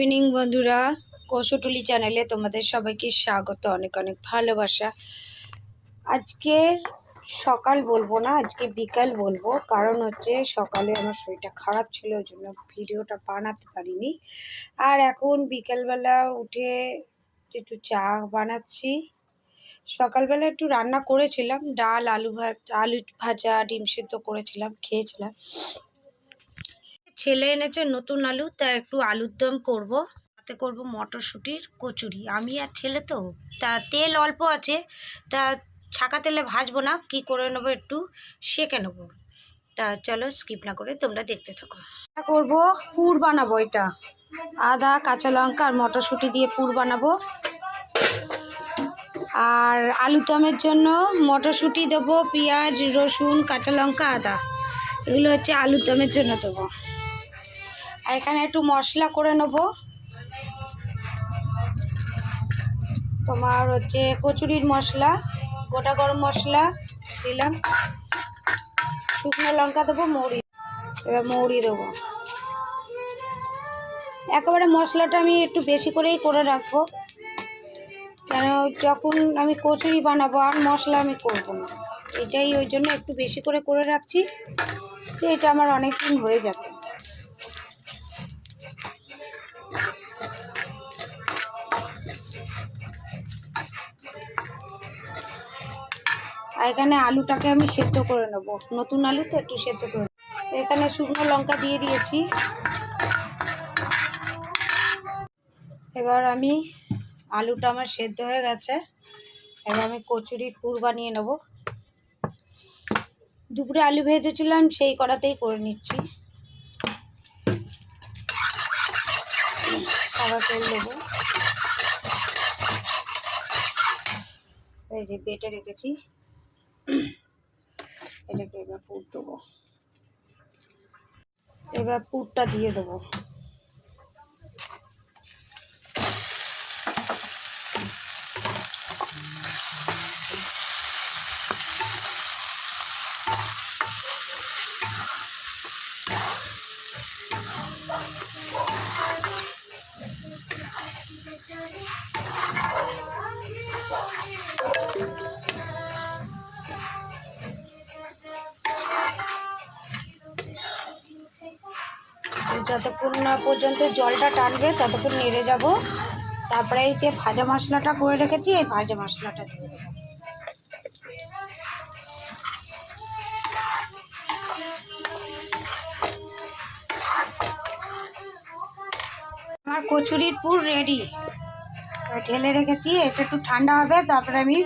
Evening বন্ধুরা। কৌশটুলি চ্যানেলে তোমাদের সবাইকে স্বাগত, অনেক অনেক ভালোবাসা। আজকের সকাল বলব না, আজকে বিকাল বলব। কারণ হচ্ছে সকালে আমার শরীরটা খারাপ ছিল, ওই জন্য ভিডিওটা বানাতে পারিনি। আর এখন বিকালবেলা উঠে একটু চা বানাচ্ছি। সকালবেলা একটু রান্না করেছিলাম, ডাল, আলু ভাজা আলু ভাজা, ডিম সেদ্ধ করেছিলাম, খেয়েছিলাম। ছেলে এনেছে নতুন আলু, তা একটু আলুর দম করব। তাতে করব মটরশুঁটির কচুরি। আমি আর ছেলে তো, তা তেল অল্প আছে, তা ছাকা তেলে ভাজবো না, কি করে নেব একটু সেঁকে নেব। তা চলো স্কিপ না করে তোমরা দেখতে থাকো। করব পুর বানাবো এটা। আদা, কাঁচা লঙ্কা আর মটরশুঁটি দিয়ে পুর বানাবো। আর আলু দমের জন্য মটরশুঁটি দেবো, পেঁয়াজ, রসুন, কাঁচা লঙ্কা, আদা। এগুলো হচ্ছে আলুর দমের জন্য দেবো। এখানে একটু মশলা করে নেব। তোমার হচ্ছে কচুরির মশলা, গোটা গরম মশলা দিলাম। শুকনো লঙ্কা দেবো, মৌরি এবার মৌরি দেবো। একেবারে মশলাটা আমি একটু বেশি করেই করে রাখব। কেন যখন আমি কচুরি বানাবো আর মশলা আমি করব না। এটাই ওই জন্য একটু বেশি করে করে রাখছি যে এটা আমার অনেক দিন হয়ে যাবে। আর এখানে আলুটাকে আমি সেদ্ধ করে নেব। নতুন আলু তো একটু সেদ্ধ করে এখানে শুকনো লঙ্কা দিয়ে দিয়েছি। এবার আমি আলুটা আমার সেদ্ধ হয়ে গেছে। এবার আমি কচুরি পুর বানিয়ে নেব। দুপুরে আলু ভেজেছিলাম, সেই কড়াতেই করে নিচ্ছি। সাদা তেল দেবো। এই যে বেটে রেখেছি। এটাকে এবার পুর দেবো। এবার পুরটা দিয়ে দেবো। যতক্ষণ না পর্যন্ত জলটা টানবে, ততক্ষণ নেড়ে যাব। তারপরে এই যে ভাজা মশলাটা করে রেখেছি, এই ভাজা মশলাটা দিয়ে আমার কচুরির পুর রেডি ঢেলে রেখেছি, এটা একটু ঠান্ডা হবে, তারপরে আমি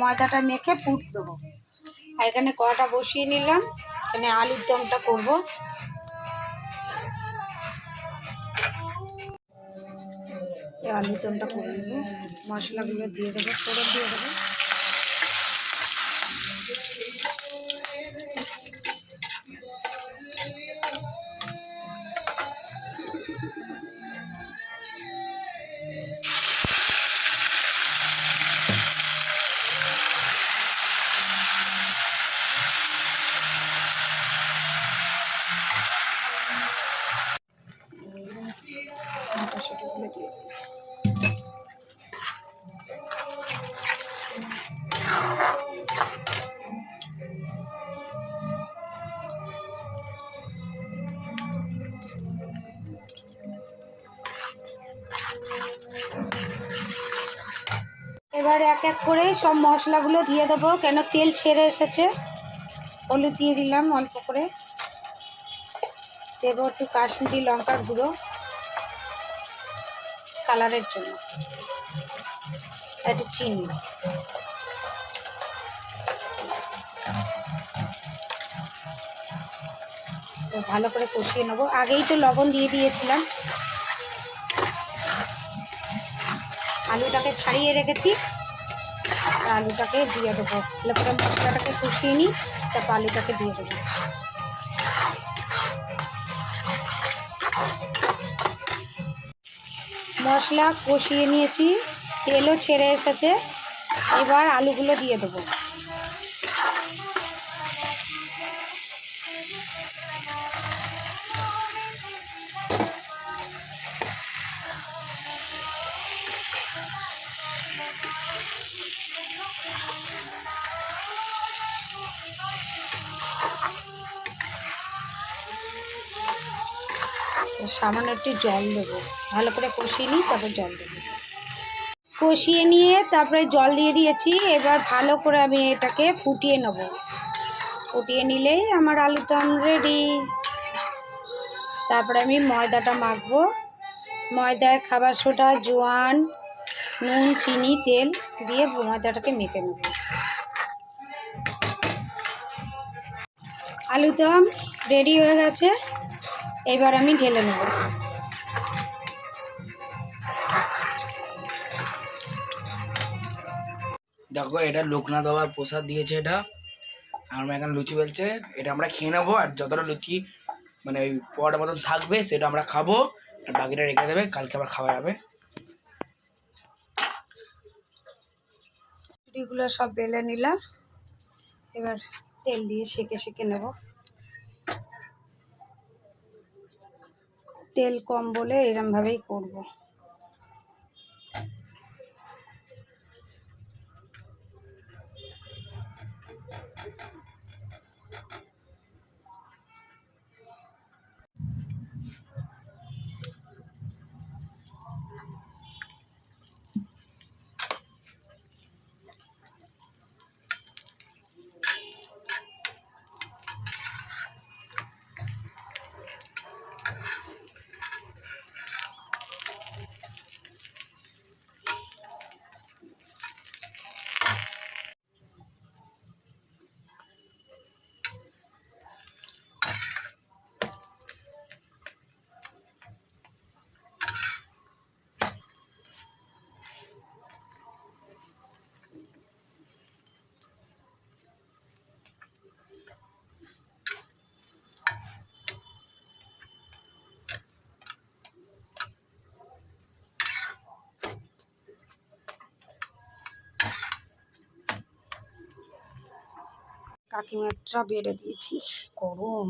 ময়দাটা মেখে পুর দেবো। আর এখানে কড়াটা বসিয়ে নিলাম, এখানে আলুর দমটা করব। আলুর দমটা করে নেব। মশলাগুলো দিয়ে দেবো ফোড়ন দিয়ে দেবো। এবার এক এক করে সব মশলাগুলো দিয়ে দেবো। কেন তেল ছেড়ে এসেছে? হলুদ দিয়ে দিলাম অল্প করে। দেবো একটু কাশ্মীরি লঙ্কার গুঁড়ো কালারের জন্য। একটু চিনি। ভালো করে কষিয়ে নেব। আগেই তো লবণ দিয়ে দিয়েছিলাম। আলুটাকে ছাড়িয়ে রেখেছি। আলুটাকে দিয়ে দেবো। তাহলে মশলাটাকে কষিয়ে নিই, তারপর আলুটাকে দিয়ে দেবো। মশলা কষিয়ে নিয়েছি, তেলও ছেড়ে এসেছে। এবার আলুগুলো দিয়ে দেবো। সামান্য একটু জল দেবো। ভালো করে কষিয়ে নিই, তারপর জল দেবো। কষিয়ে নিয়ে তারপরে জল দিয়ে দিয়েছি, এবার ভালো করে আমি এটাকে ফুটিয়ে নেব। ফুটিয়ে নিলেই আমার আলু দম রেডি তারপরে আমি ময়দাটা মাখবো। ময়দায় খাবার সোডা, জোয়ান নুন, চিনি, তেল দিয়ে ময়দাটাকে মেখে নেব। আলু দম রেডি হয়ে গেছে। এবার আমি ঢেলে নেব। দেখো, এটা লোকনাথ বাবার প্রসাদ দিয়েছে এটা। আমরা এখন লুচি বেলছে, এটা আমরা খেয়ে নেব আর যতটা লুচি মানে ওই পরোটা মতন থাকবে, সেটা আমরা খাব। আর বাকিটা রেখে দেবে, কালকে আবার খাওয়া যাবে। এগুলো সব বেলে নিলাম। এবার তেল দিয়ে সেঁকে সেকে নেব। তেল কম বলে এরমভাবেই করব। কাকিমারটা বেড়ে দিয়েছি। গরম।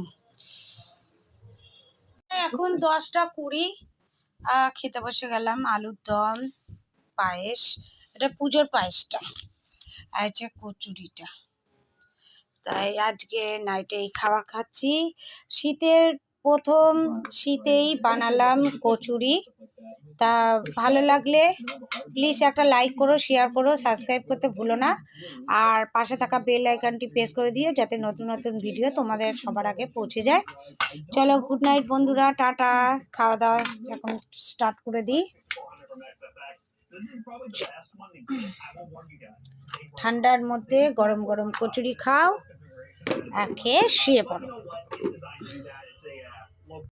এখন দশটা কুড়ি খেতে বসে গেলাম আলুর দম, পায়েস, এটা পুজোর পায়েসটা, আর হচ্ছে কচুরিটা। তাই আজকে নাইটে এই খাবার খাচ্ছি। শীতের প্রথম শীতেই বানালাম কচুরি। তা ভালো লাগলে প্লিজ একটা লাইক করো শেয়ার করো সাবস্ক্রাইব করতে ভুলো না। আর পাশে থাকা বেল আইকনটি প্রেস করে দিও যাতে নতুন নতুন ভিডিও তোমাদের সবার আগে পৌঁছে যায়। চলো গুড নাইট বন্ধুরা, টাটা। খাওয়া দাওয়া এখন স্টার্ট করে দিই। ঠান্ডার মধ্যে গরম গরম কচুরি খাও আর খেয়ে শুয়ে পড়ো।